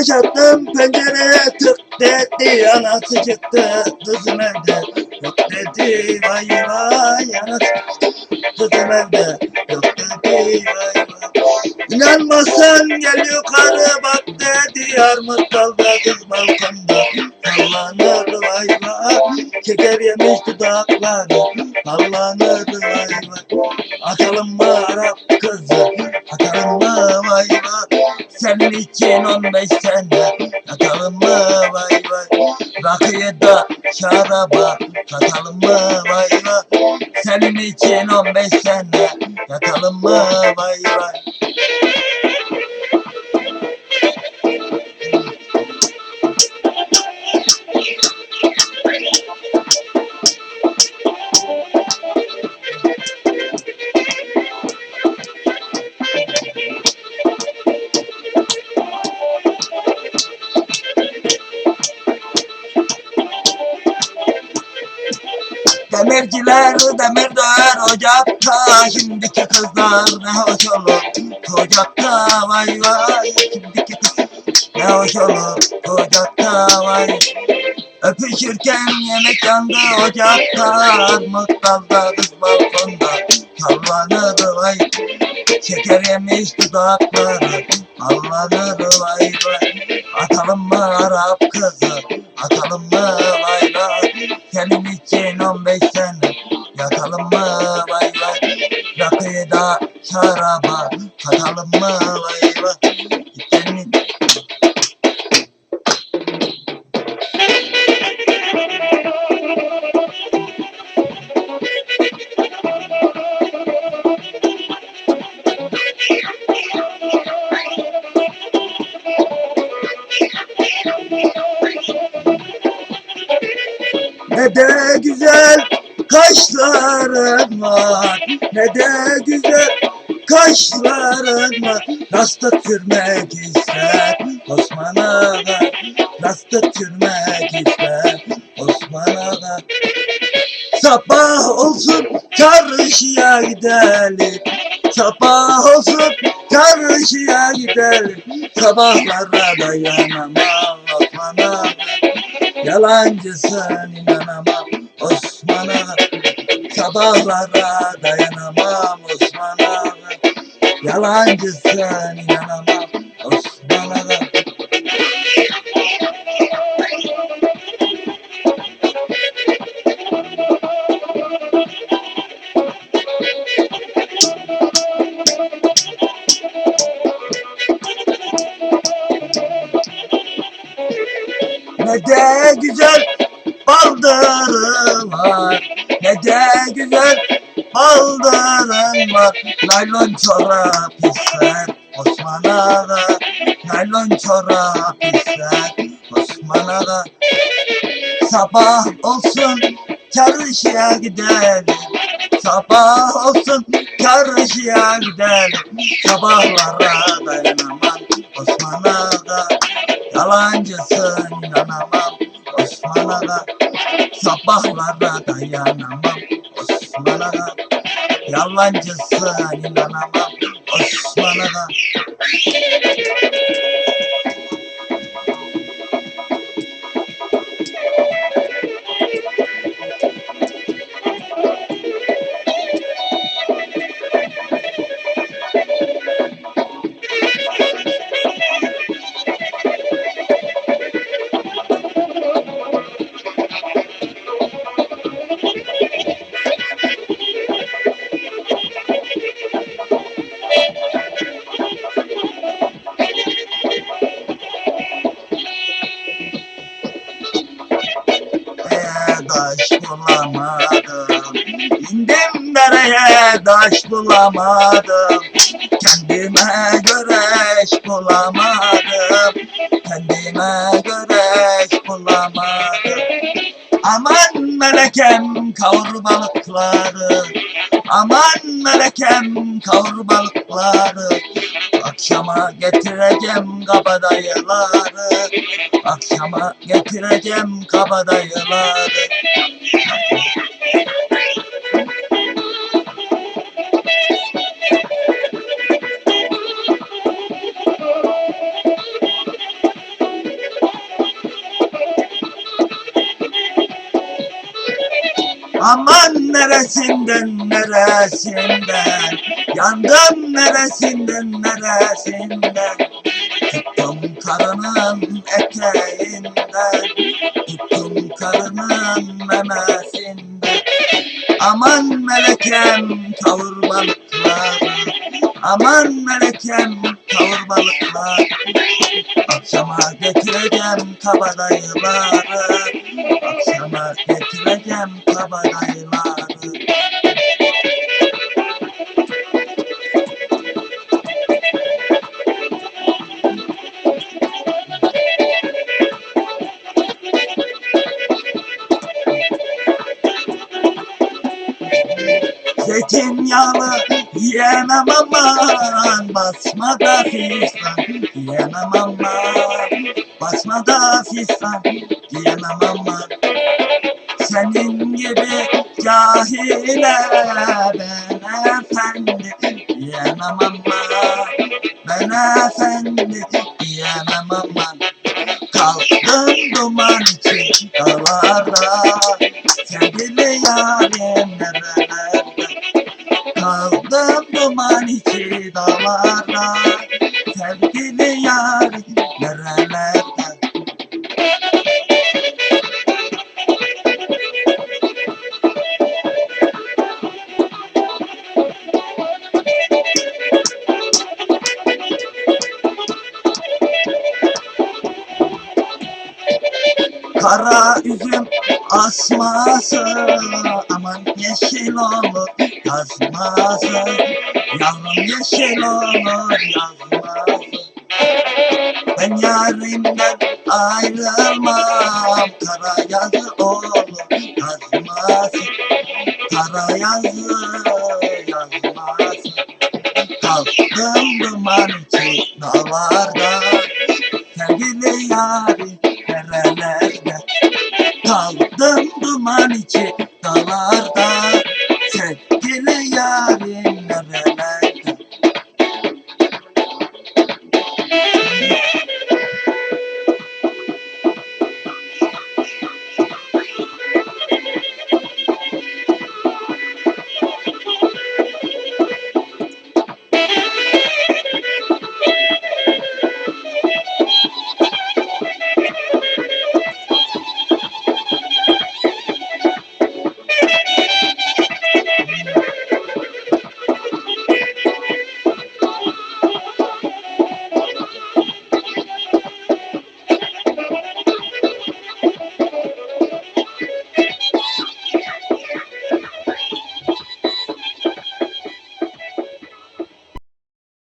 Buradan çattım pencereye tık dedi anası çıktı kızım evde. Yok dedi vay vay anası kızım evde. Yok dedi vay vay. İnanmazsan gel yukarı bak dedi armut dalda kız balkonda. Sallanır vay vay şeker yemiş dudakları Da şaraba katalım mı? Vay vay. Senin için 15 sene yatalım mı? Vay vay Demirciler demir döver ocakta. Şimdiki kızlar ne hoş olur Ocakta. Vay vay Şimdiki kız ne hoş olur Ocakta. Vay. Öpüşürken yemek yandı ocakta. Armut dalda kız balkonda Sallanır vay. Şeker yemiş dudakları Sallanır vay vay. Atalım mı Arap Rakıyı da şaraba mı vay Senin Ne de güzel kaşların var Ne de güzel kaşların var Nasıl tükürmek ister Osman Ağa Nasıl tükürmek ister Osman Ağa Sabah olsun çarşıya gidelim Sabah olsun çarşıya gidelim Sabahlara dayanamam Osman Ağa Yalancısın inanamam Osman Ağa Sabahlara dayanamam Osman Ağa Yalancısın inanamam Osman Ağa Ne de güzel baldırı var Ne de güzel baldırın var Naylon çorap ister Osman Ağa Naylon çorap ister Osman Ağa Sabah olsun çarşıya gidelim Sabah olsun çarşıya gidelim. Sabahlara dayanamam Osman Ağa Yalancısın inanamam Osman Ağa Sabahlara dayanamam. Osman Ağa Yalancısın inanamam. Osman İndim dereye taş bulamadım. Kendime göre eş bulamadım. Kendime göre eş bulamadım. Aman melekem kavur balıkları. Aman melekem kavur balıkları. Akşama getireceğim kabadayıları Akşama getireceğim kabadayıları Aman neresinden neresinden? Yandım neresinden neresinden? Tuttum karının eteğinden. Tuttum karının memesinden. Aman melekem kavur balıkları. Aman melekem kavur balıklar Akşama getireceğim kabadayıları Zeytinyağlı yiyemem aman Basma da fistan yiyemem aman. Basma da fistan yiyemem aman. Senin gibi cahile ben efendi yiyemem aman. Ben efendi asması aman yeşil olur yazması Yavrum yeşil olur yazması Ben yarimden ayrılmam. Kara yazı olur yazması Kara yazı yazması Kalktım duman içi dağlarda